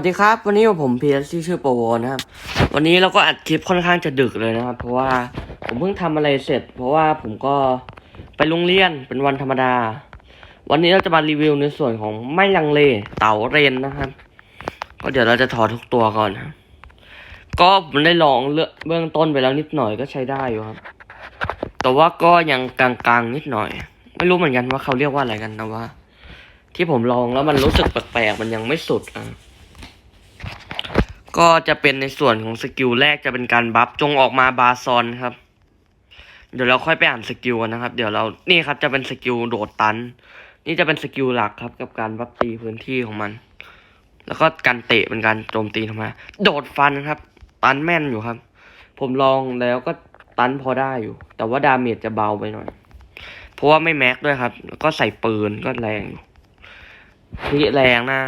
สวัสดีครับ วันนี้ผมเพียรชื่อชื่อโปโวนะครับ วันนี้เราก็อัดคลิปค่อนข้างจะดึกเลยนะครับ เพราะว่าผมเพิ่งทำอะไรเสร็จ เพราะว่าผมก็ไปโรงเรียนเป็นวันธรรมดา วันนี้เราจะมารีวิวในส่วนของไม่ลังเลเต่าเรนนะครับ ก็เดี๋ยวเราจะถอดทุกตัวก่อนนะก็ผมได้ลองเลือกเบื้องต้นไปแล้วนิดหน่อยก็ใช้ได้อยู่ครับ แต่ว่าก็ยังกลางๆนิดหน่อย ไม่รู้เหมือนกันว่าเขาเรียกว่าอะไรกันแต่ว่า ที่ผมลองแล้วมันรู้สึกแปลกๆมันยังไม่สุดอะ ก็จะเป็นในส่วนของสกิลแรกจะเป็นการบัฟจงออกมาบาซอนครับ เดี๋ยวเราค่อยไปอ่านสกิลกันนะครับ เดี๋ยวเรานี่ครับจะเป็นสกิลโดดตัน นี่จะเป็นสกิลหลักครับ กับการบัฟตีพื้นที่ของมัน แล้วก็การเตะเป็นการโจมตีธรรมดาโดดฟันครับ ตันแม่นอยู่ครับ ผมลองแล้วก็ตันพอได้อยู่ แต่ว่าดาเมจจะเบาไปหน่อย เพราะว่าไม่แม็กด้วยครับ แล้วก็ใส่ปืนก็แรงอยู่นี่แรงนะ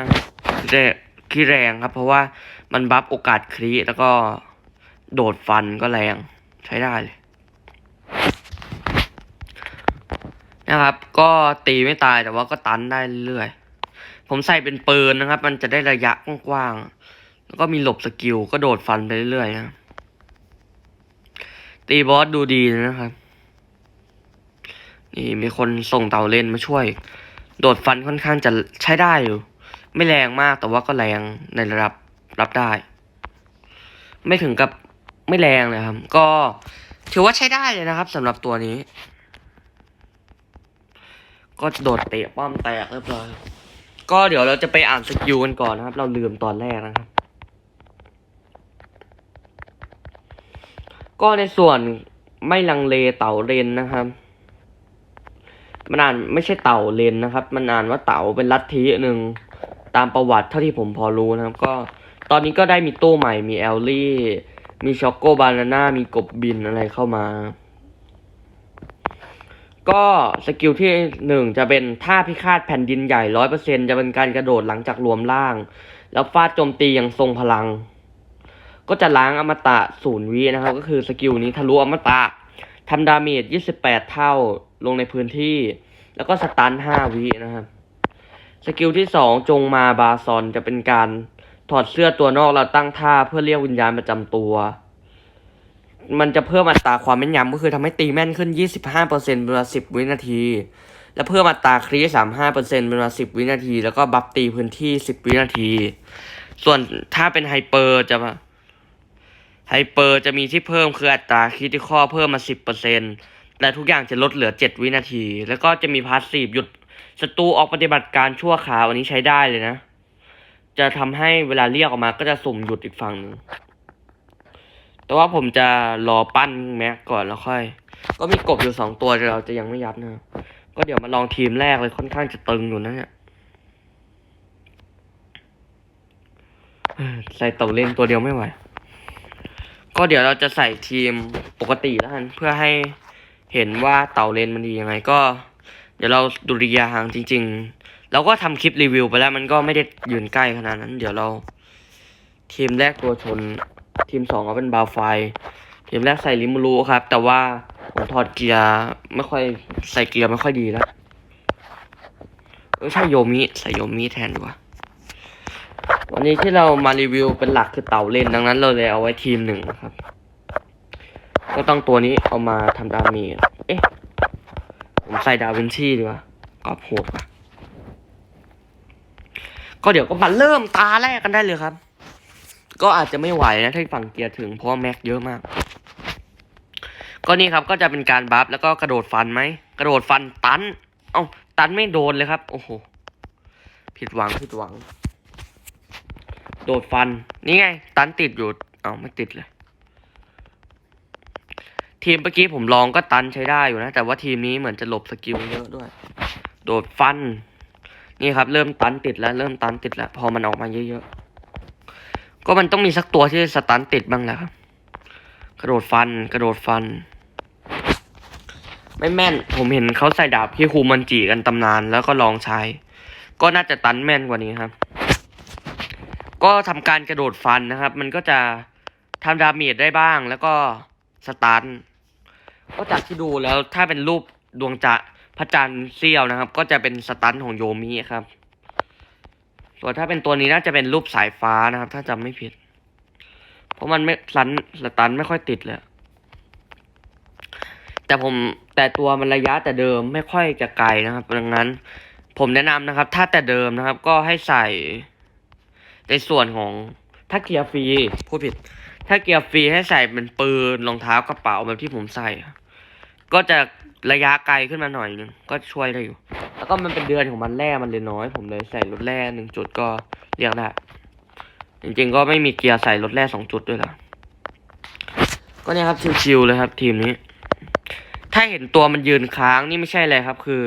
เร ขี้แรงครับ เพราะว่ามันบัฟโอกาสครีแล้วก็โดดฟันก็แรงใช้ได้เลยนะครับ ก็ตีไม่ตายแต่ว่าก็ตันได้เรื่อยผมใส่เป็นปืนนะครับ มันจะได้ระยะกว้างๆแล้วก็มีหลบสกิลก็โดดฟันไปเรื่อยๆนะตีบอสดูดีนะครับ นี่มีคนส่งเต่าเล่นมาช่วย โดดฟันค่อนข้างจะใช้ได้อยู่ ไม่แรงมากแต่ว่าก็แรงในระดับรับได้ ไม่ถึงกับไม่แรงเลยครับ ก็ถือว่าใช้ได้เลยนะครับสำหรับตัวนี้ ก็โดดเตะป้อมแตกเรียบร้อยก็เดี๋ยวเราจะไปอ่านสกิลกันก่อนนะครับ เราลืมตอนแรกนะครับ ก็ในส่วนไม่ลังเลเต่าเรนนะครับ มันอ่านไม่ใช่เต่าเลนนะครับ มันอ่านว่าเต่าเป็นลัทธิหนึ่ง ตามประวัติเท่าที่ผมพอรู้นะครับ ก็ตอนนี้ก็ได้มีตู้ใหม่มีแอลลี่ มีช็อกโกบานาน่ามีกบบินอะไรเข้ามา ก็สกิลที่หนึ่งจะเป็นท่าพิฆาตแผ่นดินใหญ่ร้อยเปอร์เซ็นจะเป็นการกระโดดหลังจากรวมร่าง แล้วฟาดโจมตีอย่างทรงพลัง ก็จะล้างอมตะศูนย์วินะครับ ก็คือสกิลนี้ทะลุอมตะทำดาเมจ 28 เท่าลงในพื้นที่ แล้วก็สตัน 5 วินะครับ สกิลที่สองจงมาบาซอนจะเป็นการถอดเสื้อตัวนอกแล้วตั้งท่าเพื่อเรียกวิญญาณประจำตัว มันจะเพิ่มอัตราความแม่นยำก็คือทำให้ตีแม่นขึ้น 25%เป็นเวลา10 วินาที และเพิ่มอัตราครีส35%เป็นเวลา10วินาที แล้วก็บัฟตีพื้นที่10วินาที ส่วนถ้าเป็นไฮเปอร์จะไฮเปอร์จะมีที่เพิ่มคืออัตราคริติคอเพิ่มมา10%และทุกอย่างจะลดเหลือ7วินาที แล้วก็จะมีพาสซีฟหยุด ศัตรูออกปฏิบัติการชั่วคราวอันนี้ใช้ได้เลยนะ จะทำให้เวลาเรียกออกมาก็จะสุ่มหยุดอีกฝั่งหนึ่งแต่ว่าผมจะรอปั้นแม็กก่อนแล้วค่อย ก็มีกบอยู่สองตัวแต่เราจะยังไม่ยัดนะก็เดี๋ยวมาลองทีมแรกเลยค่อนข้างจะตึงอยู่นะเนี่ยใส่เต่าเล่นตัวเดียวไม่ไหว ก็เดี๋ยวเราจะใส่ทีมปกติแล้วกันเพื่อให้เห็นว่าเต่าเลนมันดียังไงก็ ดี๋ยวเราดูระยะห่างจริง ๆ เราก็ทำคลิปรีวิวไปแล้วมันก็ไม่ได้ยืนใกล้ขนาดนั้น เดี๋ยวเรา ทีมแรกตัวชน ทีมสองก็เป็นบาวไฟ ทีมแรกใส่ลิมูรูครับ แต่ว่าผมถอดเกียร์ไม่ค่อยใส่เกียร์ไม่ค่อยดีแล้วเออใช่โยมิใส่โยมิแทนดีกว่าวันนี้ที่เรามารีวิวเป็นหลักคือเต่าเล่นดังนั้นเราเลยเอาไว้ทีมหนึ่งนะครับ ก็ต้องตัวนี้เอามาทำดาเมจ ใส่ดาวินชีดีกว่าก็โหดว่ะก็เดี๋ยวก็มาเริ่มตาแรกกันได้เลยครับ ก็อาจจะไม่ไหวนะถ้าฝั่งเกียร์ถึงเพราะว่าแม็กเยอะมาก ก็นี่ครับก็จะเป็นการบัฟแล้วก็กระโดดฟันไหม กระโดดฟันตัน เอ้าตันไม่โดนเลยครับ โอ้โห ผิดหวังผิดหวัง โดดฟัน นี่ไง ตันติดอยู่ เอ้าไม่ติดเลย ทีมเมื่อกี้ผมลองก็ตันใช้ได้อยู่นะ แต่ว่าทีมนี้เหมือนจะหลบสกิลเยอะด้วย โดดฟัน นี่ครับ เริ่มตันติดแล้ว เริ่มตันติดแล้ว พอมันออกมาเยอะๆ ก็มันต้องมีสักตัวที่สตันติดบ้างแหละครับ กระโดดฟัน กระโดดฟัน ไม่แม่น ผมเห็นเขาใส่ดาบที่คูมันจีกันตำนานแล้วก็ลองใช้ ก็น่าจะตันแม่นกว่านี้ครับ ก็ทำการกระโดดฟันนะครับ มันก็จะทำดาเมจได้บ้างแล้วก็สตัน ก็จากที่ดูแล้วถ้าเป็นรูปดวงจะพระจันทร์เสี้ยวนะครับ ก็จะเป็นสตันของโยมิครับ ส่วนถ้าเป็นตัวนี้น่าจะเป็นรูปสายฟ้านะครับ ถ้าจำไม่ผิด เพราะมันไม่สันสตันไม่ค่อยติดเลยแต่ผมแต่ตัวมันระยะแต่เดิมไม่ค่อยจะไกลนะครับดังนั้น ผมแนะนำนะครับ ถ้าแต่เดิมนะครับ ก็ให้ใส่ในส่วนของถ้าเกียร์ฟรีพูดผิด ถ้าเกียร์ฟรีให้ใส่เป็นปืนรองเท้ากระเป๋าแบบที่ผมใส่ ก็จะระยะไกลขึ้นมาหน่อยนึงก็ช่วยได้อยู่ แล้วก็มันเป็นเดือนของมันแร่มันเลยน้อย ผมเลยใส่รถแร่หนึ่งจุดก็เรียกได้จริงๆก็ไม่มีเกียร์ใส่รถแร่สองจุดด้วยล่ะก็เนี่ยครับชิวๆเลยครับ ทีมนี้ ถ้าเห็นตัวมันยืนค้างนี่ไม่ใช่อะไรครับ คือ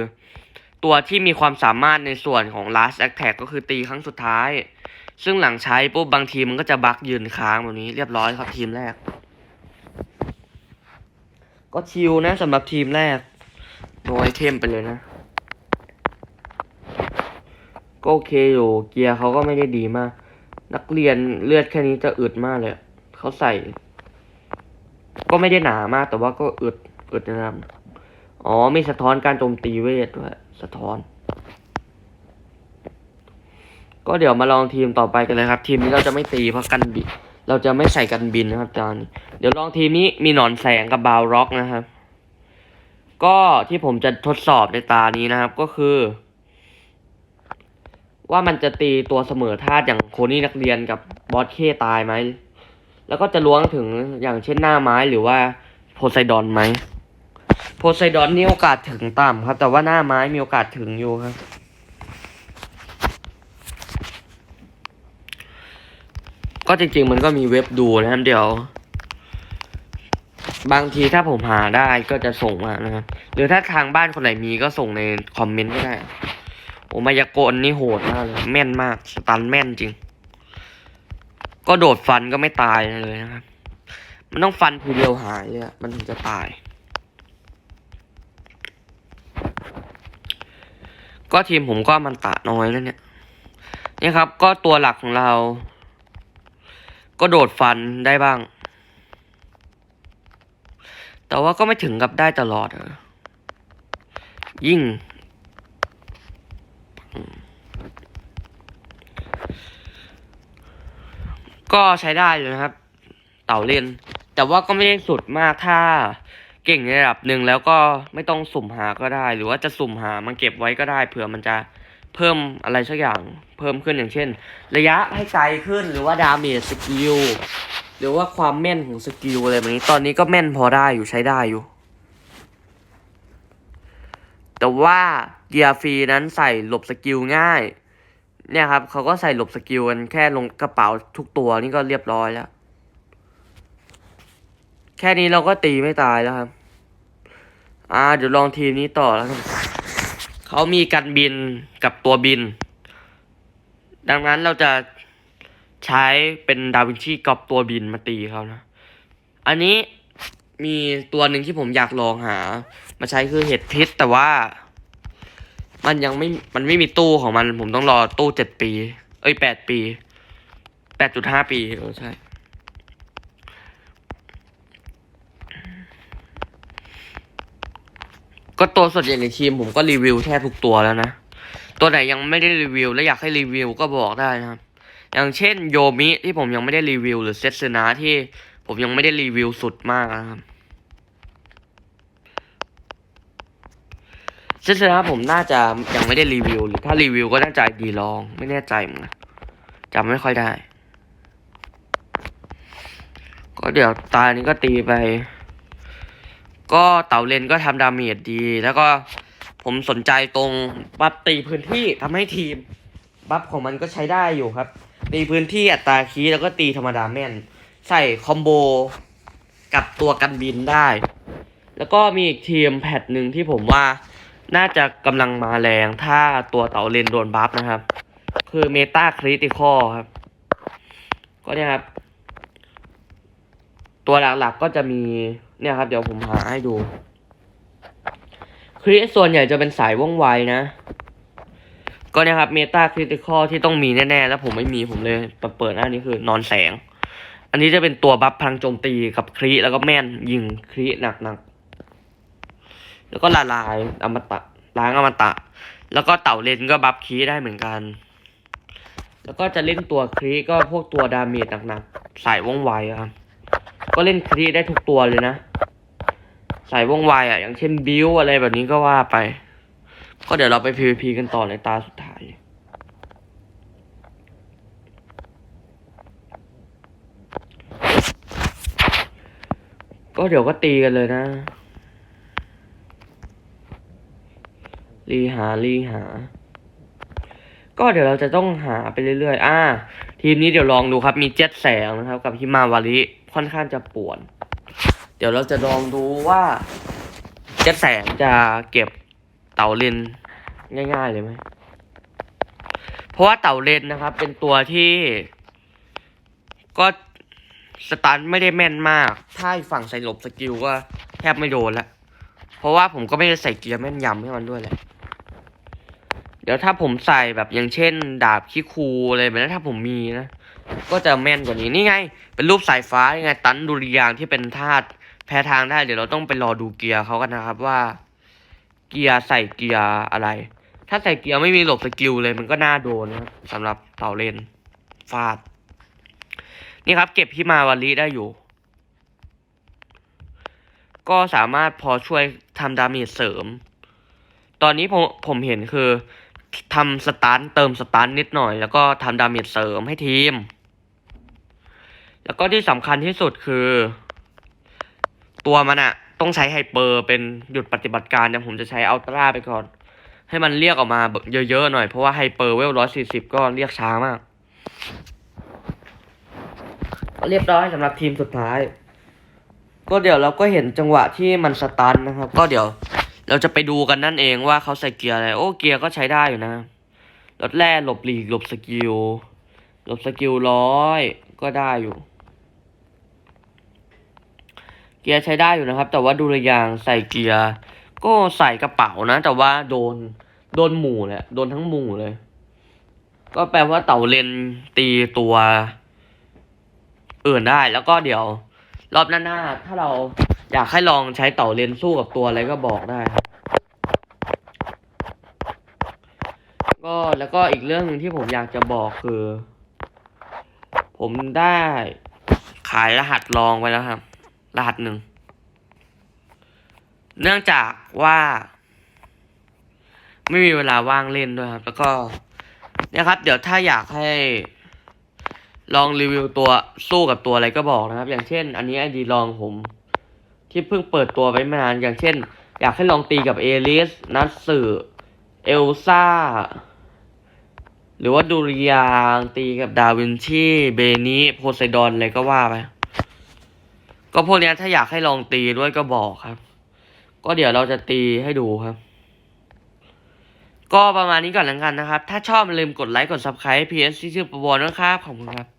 ตัวที่มีความสามารถในส่วนของ last attack ก็คือตีครั้งสุดท้าย ซึ่งหลังใช้ปุ๊บบางทีมันก็จะบักยืนค้างแบบนี้เรียบร้อยครับทีมแรก ก็ชิลนะสำหรับทีมแรกโนไอเทมไปเลยนะก็โอเคอยู่เกียร์เขาก็ไม่ได้ดีมาก นักเรียนเลือดแค่นี้จะอึดมากเลยเขาใส่ ก็ไม่ได้หนามาก แต่ว่าก็อึดอึดนะครับอ๋อมีสะท้อนการโจมตีเวทด้วยสะท้อน ก็เดี๋ยวมาลองทีมต่อไปกันเลยครับ ทีมนี้เราจะไม่ตีเพราะกันบินเราจะไม่ใส่กันบินนะครับจานเดี๋ยวลองทีมนี้มีหนอนแสงกับบาวร็อกนะครับ ก็ที่ผมจะทดสอบในตานี้นะครับก็คือ ว่ามันจะตีตัวเสมอธาตุอย่างโคนี่นักเรียนกับบอสเคตายไหมแล้วก็จะล้วงถึงอย่างเช่นหน้าไม้หรือว่าโพไซดอนไหมโพไซดอนนี่โอกาสถึงต่ำครับ แต่ว่าหน้าไม้มีโอกาสถึงอยู่ครับ ก็จริงๆมันก็มีเว็บดูนะครับเดี๋ยว บางทีถ้าผมหาได้ก็จะส่งมานะครับหรือถ้าทางบ้านคนไหนมีก็ส่งในคอมเมนต์ก็ได้โอ้มายากลนี่โหดมากเลยแม่นมากสตันแม่นจริง ก็โดดฟันก็ไม่ตายเลยนะครับ มันต้องฟันทีเดียวหายเลยมันถึงจะตาย ก็ทีมผมก็มันตะน้อยแล้วเนี่ยนี่ครับ ก็ตัวหลักของเรา ก็โดดฟันได้บ้าง แต่ว่าก็ไม่ถึงกับได้ตลอดอยิ่ง ก็ใช้ได้เลยนะครับ เต่าเล่นแต่ว่าก็ไม่ได้สุดมากถ้าเก่งในระดับหนึ่งแล้วก็ไม่ต้องสุ่มหาก็ได้ หรือว่าจะสุ่มหามันเก็บไว้ก็ได้เผื่อมันจะ เพิ่มอะไรสักอย่างเพิ่มขึ้นอย่างเช่น ระยะให้ไกลขึ้นหรือว่าดาเมจสกิลหรือว่าความแม่นของสกิลอะไรแบบนี้ตอนนี้ก็แม่นพอได้อยู่ใช้ได้อยู่ แต่ว่าเกียร์ฟรีนั้นใส่หลบสกิลง่าย เนี่ยครับเขาก็ใส่หลบสกิลกันแค่ลงกระเป๋าทุกตัวนี่ก็เรียบร้อยแล้ว แค่นี้เราก็ตีไม่ตายแล้วครับ อ่าเดี๋ยวลองทีมนี้ต่อแล้วกัน เขามีกันบินกับตัวบิน ดังนั้นเราจะใช้เป็นดาวินชีกับตัวบินมาตีเขานะ อันนี้มีตัวหนึ่งที่ผมอยากลองหา มาใช้คือเห็ดพิษแต่ว่า มันยังไม่ มันไม่มีตู้ของมัน ผมต้องรอตู้เจ็ดปี เอ้ยแปดปีแปดจุดห้าปีเออใช่ ก็ตัวส่วนใหญ่ในทีมผมก็รีวิวแทบทุกตัวแล้วนะ ตัวไหนยังไม่ได้รีวิว และอยากให้รีวิวก็บอกได้นะครับ อย่างเช่นโยมิที่ผมยังไม่ได้รีวิว หรือเซตซึนะที่ผมยังไม่ได้รีวิวสุดมากนะครับเซตซึนะผมน่าจะยังไม่ได้รีวิว หรือถ้ารีวิวก็น่าจะดีลอง ไม่แน่ใจเหมือนกันจำไม่ค่อยได้ ก็เดี๋ยวตานี้ก็ตีไป ก็เต่าเลนก็ทำดาเมจดี แล้วก็ผมสนใจตรงบัฟตีพื้นที่ทำให้ทีม บัฟของมันก็ใช้ได้อยู่ครับตีพื้นที่อัตราคีแล้วก็ตีธรรมดาแม่น ใส่คอมโบกับตัวกันบินได้ แล้วก็มีอีกทีมแพทหนึ่งที่ผมว่าน่าจะกำลังมาแรงถ้าตัวเต่าเลนโดนบัฟนะครับ คือเมตาคริติคอครับ ก็เนี่ยครับ ตัวหลักๆก็จะมี เนี่ยครับ เดี๋ยวผมหาให้ดูคริสส่วนใหญ่จะเป็นสายว่องไวนะ ก็เนี่ยครับเมตาคริติคอที่ต้องมีแน่ๆ แล้วผมไม่มีผมเลยเปิดหน้านี้คือนอนแสง อันนี้จะเป็นตัวบัฟพลังโจมตีกับคริแล้วก็แม่นยิงคริหนักๆ แล้วก็ละลายอมตะล้างอมตะ แล้วก็เต่าเลนก็บัฟคริได้เหมือนกัน แล้วก็จะเล่นตัวครีก็พวกตัวดาเมจหนักๆ สายว่องไวครับ ก็เล่นครีได้ทุกตัวเลยนะ สายว่องไวอะ อย่างเช่นบิวอะไรแบบนี้ก็ว่าไป ก็เดี๋ยวเราไป PVP กันต่อในตาสุดท้ายก็เดี๋ยวก็ตีกันเลยนะ รีหา รีหา ก็เดี๋ยวเราจะต้องหาไปเรื่อยๆ อ่า ทีมนี้เดี๋ยวลองดูครับ มีเจ็ดแสงนะครับ กับฮิมาวาริค่อนข้างจะป่วน เดี๋ยวเราจะลองดูว่าเจ็ดแสงจะเก็บเต่าเลนง่ายๆเลยไหม เพราะว่าเต่าเลนนะครับ เป็นตัวที่ ก็สตันไม่ได้แม่นมาก ถ้าฝั่งใส่หลบสกิลก็แทบไม่โดนละเพราะว่าผมก็ไม่ได้ใส่เกียร์แม่นยำให้มันด้วยแหละ เดี๋ยวถ้าผมใส่แบบอย่างเช่น ดาบคิคูอะไรแบบนั้นถ้าผมมีนะ ก็จะแม่นกว่านี้นี่ไง เป็นรูปสายฟ้ายังไง ตันดุริยางที่เป็นธาตุ แพ้ทางได้เดี๋ยวเราต้องไปรอดูเกียร์เขากันนะครับว่า เกียร์ใส่เกียร์อะไร ถ้าใส่เกียร์ไม่มีหลบสกิลเลยมันก็น่าโดนนะสำหรับเต่าเลนฟาด นี่ครับ เก็บพี่มาวาลีได้อยู่ ก็สามารถพอช่วยทำดาเมจเสริม ตอนนี้ผมผมเห็นคือทำสตันเติมสตันนิดหน่อย แล้วก็ทำดาเมจเสริมให้ทีม แล้วก็ที่สำคัญที่สุดคือ ตัวมันอะต้องใช้ไฮเปอร์เป็นหยุดปฏิบัติการแต่ผมจะใช้อัลตร้าไปก่อน ให้มันเรียกออกมาเยอะๆหน่อย เพราะว่าไฮเปอร์เวลร้อยสี่สิบก็เรียกช้ามากเรียบร้อยสำหรับทีมสุดท้าย ก็เดี๋ยวเราก็เห็นจังหวะที่มันสตันนะครับ ก็เดี๋ยวเราจะไปดูกันนั่นเองว่าเขาใส่เกียร์อะไร โอ้เกียร์ก็ใช้ได้อยู่นะรถแร่หลบหลีกหลบสกิลหลบสกิลร้อยก็ได้อยู่ เกียร์ใช้ได้อยู่นะครับ แต่ว่าดูระยางใส่เกียร์ ก็ใส่กระเป๋านะ แต่ว่าโดนโดนหมู่แหละโดนทั้งหมู่เลย ก็แปลว่าเต่าเลนตีตัวอื่นได้แล้วก็เดี๋ยว รอบหน้าๆถ้าเราอยากให้ลองใช้เต่าเลนสู้กับตัวอะไรก็บอกได้ครับก็แล้วก็อีกเรื่องหนึ่งที่ผมอยากจะบอกคือ ผมได้ขายรหัสลองไปแล้วครับ รหัสหนึ่ง เนื่องจากว่า ไม่มีเวลาว่างเล่นด้วยครับ แล้วก็เนี่ยครับ เดี๋ยวถ้าอยากให้ลองรีวิวตัวสู้กับตัวอะไรก็บอกนะครับ อย่างเช่น อันนี้ไอดีลองผม ที่เพิ่งเปิดตัวไปไม่นานอย่างเช่น อยากให้ลองตีกับเอลิสนัทสึเอลซ่า หรือว่าดูริยางตีกับดาวินชีเบนิโพไซดอนอะไรก็ว่าไป ก็พวกเนี้ยถ้าอยากให้ลองตีด้วยก็บอกครับ ก็เดี๋ยวเราจะตีให้ดูครับ ก็ประมาณนี้ก่อนแล้วกันนะครับ ถ้าชอบอย่าลืมกดไลค์กด subscribe PS ที่ชื่อประวรนะครับขอบคุณครับ